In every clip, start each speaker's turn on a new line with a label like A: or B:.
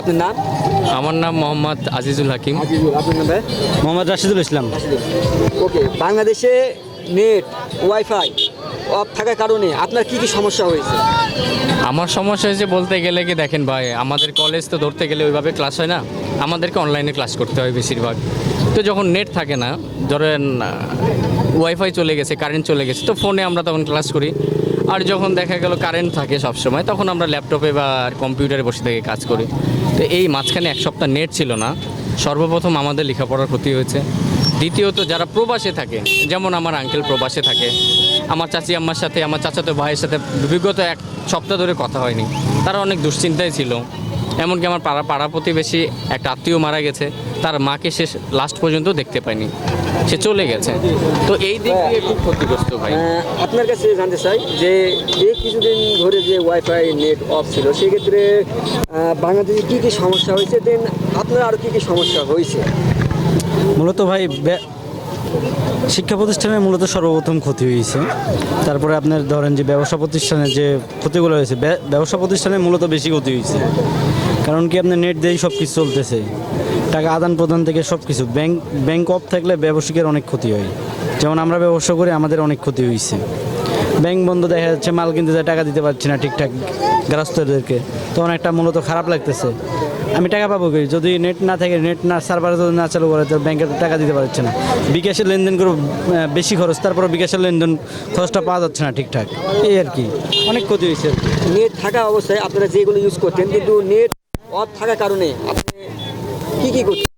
A: আপনার নাম?
B: আমার নাম মোহাম্মদ আজিজুল হাকিম।
A: আপনার নাম
C: মোহাম্মদ রাশিদুল ইসলাম।
A: ওকে বাংলাদেশে নেট ওয়াইফাই অফ থাকার কারণে আপনার কি কি সমস্যা হয়েছে?
B: আমার সমস্যা হয়েছে বলতে গেলে কি দেখেন ভাই, আমাদের কলেজ তো ধরতে গেলে ওইভাবে ক্লাস হয় না। আমাদেরকে অনলাইনে ক্লাস করতে হয় বেশিরভাগ। তো যখন নেট থাকে না, ধরেন ওয়াইফাই চলে গেছে কারেন্ট চলে গেছে, তো ফোনে আমরা তখন ক্লাস করি। আর যখন দেখা গেল কারেন্ট থাকে সব সময় তখন আমরা ল্যাপটপে বা কম্পিউটারে বসে থেকে কাজ করি। তো এই মাঝখানে এক সপ্তাহ নেট ছিল না। সর্বপ্রথম আমাদের লেখাপড়ার ক্ষতি হয়েছে। দ্বিতীয়ত যারা প্রবাসে থাকে, যেমন আমার আঙ্কেল প্রবাসে থাকে আমার চাচি আম্মার সাথে আমার চাচাতো ভাইয়ের সাথে বিগত এক সপ্তাহ ধরে কথা হয়নি। তারা অনেক দুশ্চিন্তায় ছিল। এমনকি আমার পাড়া পাড়া প্রতিবেশী একটা আত্মীয় মারা গেছে তার মাকে সে লাস্ট পর্যন্ত দেখতে পায়নি। সে চলে গেছে। তো এই দিক দিয়ে খুব ক্ষতিগ্রস্ত ভাই।
A: আপনার কাছে জানতে চাই যে এই কিছুদিন ধরে যে ওয়াইফাই নেট অফ ছিল সেক্ষেত্রে বাংলাদেশে কী কী সমস্যা হয়েছে? দেন আপনার আরও কী কী সমস্যা হয়েছে?
C: মূলত ভাই শিক্ষা প্রতিষ্ঠানে মূলত সর্বপ্রথম ক্ষতি হয়েছে। তারপরে আপনার ধরেন যে ব্যবসা প্রতিষ্ঠানে যে ক্ষতিগুলো হয়েছে ব্যবসা প্রতিষ্ঠানে মূলত বেশি ক্ষতি হয়েছে। কারণ কি আপনার নেট দিয়েই সব কিছু চলতেছে। টাকা আদান প্রদান থেকে সব কিছু ব্যাংক ব্যাংক অফ থাকলে ব্যবসায়িকের অনেক ক্ষতি হয়। যেমন আমরা ব্যবসা করি, আমাদের অনেক ক্ষতি হয়েছে। ব্যাংক বন্ধ দেখা যাচ্ছে, মাল কিনতে যায়, টাকা দিতে পারছি না ঠিকঠাক গ্রাহস্থদেরকে। তখন একটা মূলত খারাপ লাগতেছে। আমি টাকা পাবো কি? যদি নেট না থাকে নেট না সার্ভার যদি না চালু করে তো ব্যাংকে তো টাকা দিতে পারছে না। বিকাশের লেনদেন করে বেশি খরচ তারপরে বিকাশের লেনদেন খরচটা পাওয়া যাচ্ছে না ঠিকঠাক। এই আর কি অনেক ক্ষতি হয়েছে।
A: নেট থাকা অবস্থায় আপনারা যেগুলো ইউজ করতেন কিন্তু নেট অফ থাকার কারণে আপনি কী কী করতেন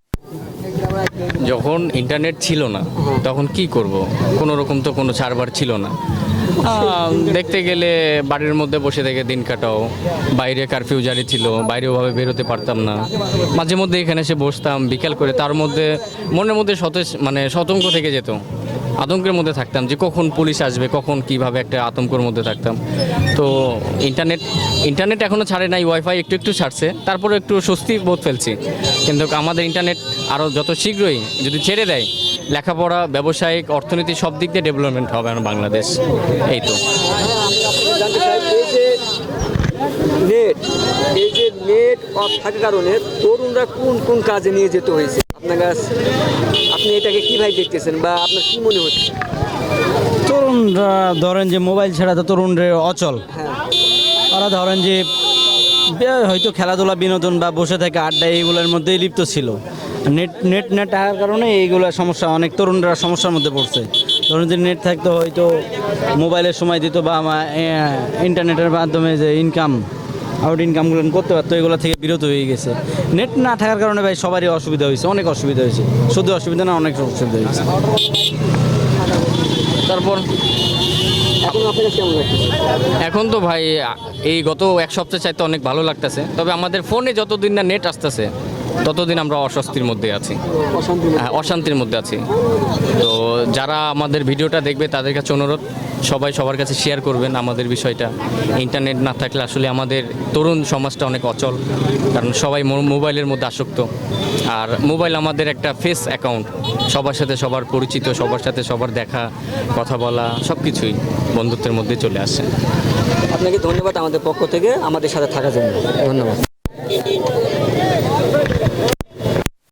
B: যখন ইন্টারনেট ছিল না তখন কি করব? কোনো রকম তো কোনো সার্ভার ছিল না। দেখতে গেলে বাড়ির মধ্যে বসে থেকে দিন কাটাও। বাইরে কারফিউ জারি ছিল, বাইরে ওভাবে বেরোতে পারতাম না। মাঝে মধ্যে এখানে এসে বসতাম, বিকেল করে তার মধ্যে মনের মধ্যে সতেজ মানে সতর্ক থেকে যেত। আতঙ্কের মধ্যে থাকতাম যে কখন পুলিশ আসবে, কখন কীভাবে একটা আতঙ্কের মধ্যে থাকতাম। তো ইন্টারনেট ইন্টারনেট এখনও ছাড়ে নাই ওয়াইফাই একটু একটু ছাড়ছে, তারপরে একটু স্বস্তি বোধ ফেলছি। কিন্তু আমাদের ইন্টারনেট আরও যত শীঘ্রই যদি ছেড়ে দেয় লেখাপড়া ব্যবসায়িক অর্থনীতি সব দিক দিয়ে ডেভেলপমেন্ট হবে আমার বাংলাদেশ। এই তো।
A: এই যে নেট এই যে নেট অফ থাকার কারণে তরুণরা কোন কোন কাজে নিয়ে যেতে হয়েছে? আপনার কাছে আপনি এটাকে কীভাবে দেখতেছেন বা আপনার কী মনে হচ্ছে?
C: তরুণরা ধরেন যে মোবাইল ছাড়া তো তরুণরা অচল।
A: হ্যাঁ।
C: ওরা ধরেন যে হয়তো খেলাধুলা বিনোদন বা বসে থেকে আড্ডা এইগুলোর মধ্যেই লিপ্ত ছিল। নেট নেট নেট থাকার কারণে এইগুলো সমস্যা অনেক তরুণরা সমস্যার মধ্যে পড়ছে। ধরুন যদি নেট থাকতো হয়তো মোবাইলের সময় দিত বা আমার ইন্টারনেটের মাধ্যমে যে ইনকাম আউট ইনকামগুলো করতে পারতো এগুলো থেকে বিরত হয়ে গেছে। নেট না থাকার কারণে ভাই সবারই অসুবিধা হয়েছে অনেক অসুবিধা হয়েছে। শুধু অসুবিধা না অনেক অসুবিধা হয়েছে।
B: তারপর?
A: এখন
B: তো ভাই এই গত এক সপ্তাহ চাইতে অনেক ভালো লাগতেছে। তবে আমাদের ফোনে যতদিন না নেট আসতেছে ততদিন আমরা অস্বস্তির মধ্যে আছি। হ্যাঁ, অশান্তির মধ্যে আছি। তো যারা আমাদের ভিডিওটা দেখবে তাদের কাছে অনুরোধ সবাই সবার কাছে শেয়ার করবেন আমাদের বিষয়টা। ইন্টারনেট না থাকলে আসলে আমাদের তরুণ সমাজটা অনেক অচল কারণ সবাই মোবাইলের মধ্যে আসক্ত। আর মোবাইল আমাদের একটা ফেস অ্যাকাউন্ট সবার সাথে সবার পরিচিত সবার সাথে সবার দেখা কথা বলা সব কিছুই বন্ধুত্বের মধ্যে চলে আসে।
A: আপনাকে ধন্যবাদ আমাদের পক্ষ থেকে আমাদের সাথে থাকার জন্য। ধন্যবাদ।